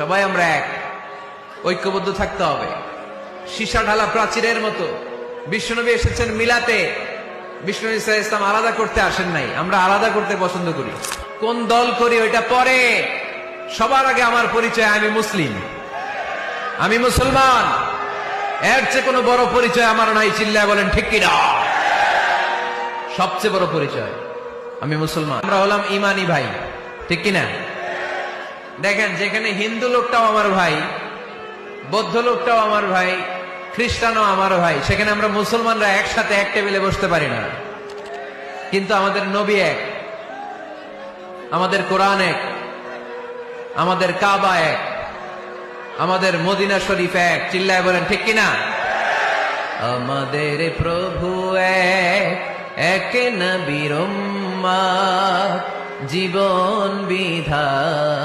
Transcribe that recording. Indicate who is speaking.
Speaker 1: সবাই আমরা এক। ঐক্যবদ্ধ থাকতে হবে। সীসা ঢালা প্রাচীরের মতো। বিষ্ণুনবী এসেছেন মিলাতে। বিষ্ণু ইসা ইসলাম আলাদা করতে আসেন নাই। আমরা আলাদা করতে পছন্দ করি। কোন দল করি ওইটা পরে। সবার আগে আমার পরিচয়, আমি মুসলিম। আমি মুসলমান। এর চেয়ে কোনো বড় পরিচয় আমার নাই, চিল্লায় বলেন, ঠিক কিনা সবচেয়ে বড় পরিচয়, আমি মুসলমান। আমরা হলাম ইমানি ভাই, ঠিক কিনা দেখেন, যেখানে হিন্দু লোকটাও আমার ভাই, বৌদ্ধ লোকটাও আমার ভাই, খ্রিস্টানও আমার ভাই, সেখানে আমরা মুসলমানরা একসাথে এক টেবিলে বসতে পারি না। কিন্তু আমাদের নবী এক, আমাদের কোরআন এক, আমাদের কাবা এক, আমাদের মদিনা শরীফ এক। চিল্লায় বলেন, ঠিক কিনা? আমাদের প্রভু এক এক নবীর জীবন বিধানে